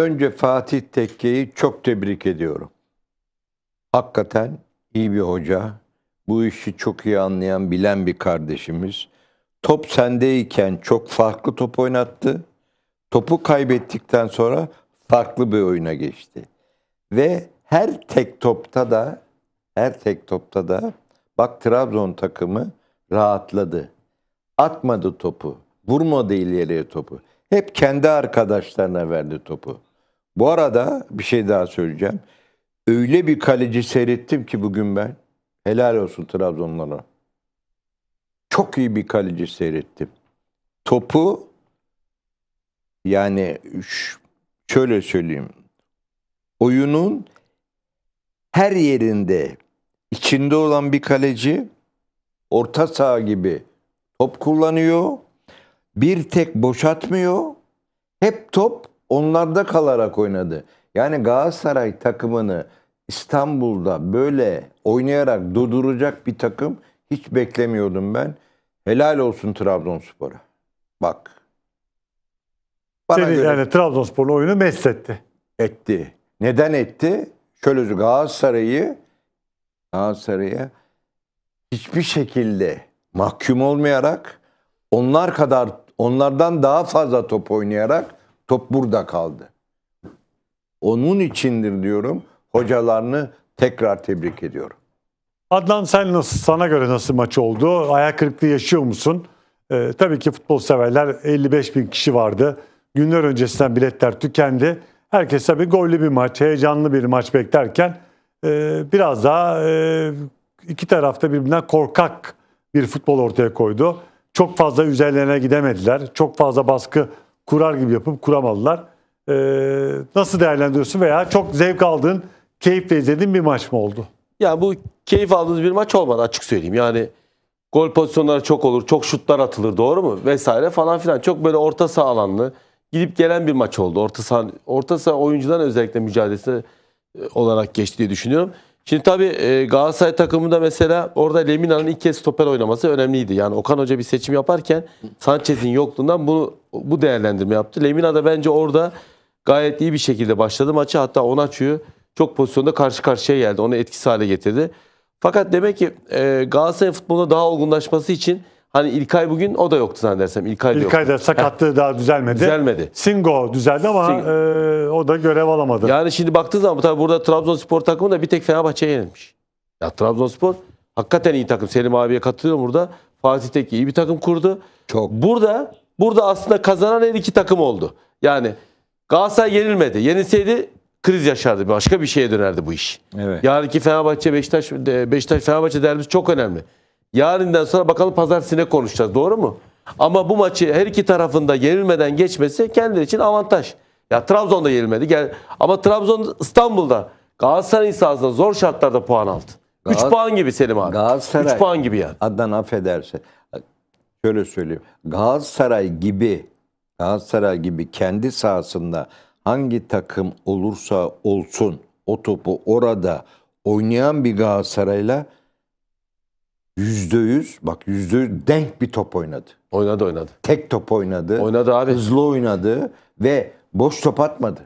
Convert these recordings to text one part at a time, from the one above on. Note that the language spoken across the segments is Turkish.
Önce Fatih Tekke'yi çok tebrik ediyorum. Hakikaten iyi bir hoca. Bu işi çok iyi anlayan, bilen bir kardeşimiz. Top sendeyken çok farklı top oynattı. Topu kaybettikten sonra farklı bir oyuna geçti. Ve her tek topta da her tek topta da bak Trabzon takımı rahatladı. Atmadı topu. Vurmadı ileriye topu. Hep kendi arkadaşlarına verdi topu. Bu arada bir şey daha söyleyeceğim. Öyle bir kaleci seyrettim ki bugün ben. Helal olsun Trabzonlara. Çok iyi bir kaleci seyrettim. Topu yani şöyle söyleyeyim. Oyunun her yerinde içinde olan bir kaleci orta saha gibi top kullanıyor. Bir tek boşatmıyor. Hep top onlarda kalarak oynadı. Yani Galatasaray takımını İstanbul'da böyle oynayarak durduracak bir takım hiç beklemiyordum ben. Helal olsun Trabzonspor'a. Bak. Bana Seni, göre yani Trabzonspor'un oyunu mesletti. etti. Neden etti? Şöyle Galatasaray'ı Galatasaray'a hiçbir şekilde mahkum olmayarak onlar kadar onlardan daha fazla top oynayarak top burada kaldı. Onun içindir diyorum. Hocalarını tekrar tebrik ediyorum. Adnan sen nasıl, sana göre nasıl maç oldu? Ayak kırıklığı yaşıyor musun? Ee, tabii ki futbol severler 55 bin kişi vardı. Günler öncesinden biletler tükendi. Herkes tabii gollü bir maç, heyecanlı bir maç beklerken e, biraz daha e, iki tarafta birbirinden korkak bir futbol ortaya koydu. Çok fazla üzerlerine gidemediler. Çok fazla baskı kurar gibi yapıp kuramadılar. Ee, nasıl değerlendiriyorsun veya çok zevk aldığın, keyifle izlediğin bir maç mı oldu? Yani bu keyif aldığımız bir maç olmadı açık söyleyeyim. Yani gol pozisyonları çok olur, çok şutlar atılır doğru mu? Vesaire falan filan. Çok böyle orta saha alanlı gidip gelen bir maç oldu. Orta saha, orta saha oyuncuların özellikle mücadelesi e, olarak geçti diye düşünüyorum. Şimdi tabii e, Galatasaray takımında mesela orada Lemina'nın ilk kez stoper oynaması önemliydi. Yani Okan Hoca bir seçim yaparken Sanchez'in yokluğundan bunu bu değerlendirme yaptı. Lemina da bence orada gayet iyi bir şekilde başladı maçı. Hatta Onaçu'yu çok pozisyonda karşı karşıya geldi. Onu etkisiz hale getirdi. Fakat demek ki e, Galatasaray futbolunda daha olgunlaşması için hani İlkay bugün o da yoktu zannedersem. İlkay da yoktu. İlkay'da sakatlığı daha düzelmedi. Düzelmedi. Singo düzeldi ama Singo. e, o da görev alamadı. Yani şimdi baktığı zaman tabii burada Trabzonspor takımı da bir tek Fenerbahçe'ye yenilmiş. Ya Trabzonspor hakikaten iyi takım. Selim abiye katılıyorum burada. Fatih Tekke iyi bir takım kurdu. Çok. Burada burada aslında kazanan her iki takım oldu. Yani Galatasaray yenilmedi. Yenilseydi kriz yaşardı. Başka bir şeye dönerdi bu iş. Evet. Yarınki Fenerbahçe Beşiktaş de- Beşiktaş Fenerbahçe derbisi çok önemli. Yarından sonra bakalım pazartesi ne konuşacağız. Doğru mu? Ama bu maçı her iki tarafında yenilmeden geçmesi kendileri için avantaj. Ya Trabzon'da yenilmedi. Gel ama Trabzon İstanbul'da Galatasaray'ın sahasında zor şartlarda puan aldı. 3 Gal- puan gibi Selim abi. Galatasaray- 3 puan gibi yani. Adnan affederse şöyle söyleyeyim. Galatasaray gibi Galatasaray gibi kendi sahasında hangi takım olursa olsun o topu orada oynayan bir Galatasaray'la yüzde yüz bak yüzde yüz denk bir top oynadı. Oynadı oynadı. Tek top oynadı. Oynadı abi. Hızlı oynadı ve boş top atmadı.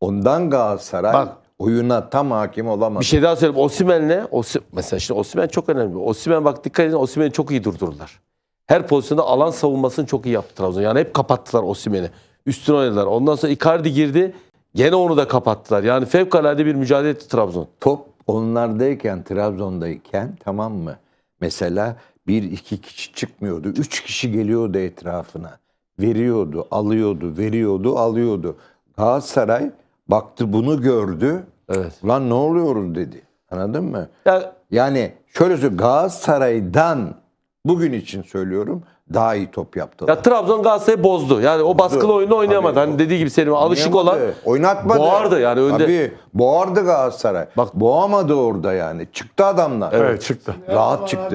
Ondan Galatasaray Bak. oyuna tam hakim olamadı. Bir şey daha söyleyeyim. Osimhen'le Osi, mesela şimdi Osimhen çok önemli. Osimhen bak dikkat edin Osimhen'i çok iyi durdurdular. Her pozisyonda alan savunmasını çok iyi yaptı Trabzon. Yani hep kapattılar Osimhen'i. Üstüne oynadılar. Ondan sonra Icardi girdi. Gene onu da kapattılar. Yani fevkalade bir mücadele etti Trabzon. top onlardayken Trabzon'dayken tamam mı? Mesela bir iki kişi çıkmıyordu. Üç kişi geliyordu etrafına. Veriyordu, alıyordu, veriyordu, alıyordu. Galatasaray baktı bunu gördü. Evet. Lan ne oluyoruz dedi. Anladın mı? Ya Yani şöyle söyleyeyim Galatasaray'dan bugün için söylüyorum daha iyi top yaptılar. Ya Trabzon Galatasaray'ı bozdu. Yani o baskılı oyunu oynayamadı. Tabii. Hani dediği gibi Selim alışık olan oynatmadı. boğardı yani önde. Tabii boğardı Galatasaray. Bak- Boğamadı orada yani. Çıktı adamlar. evet çıktı. Rahat çıktı.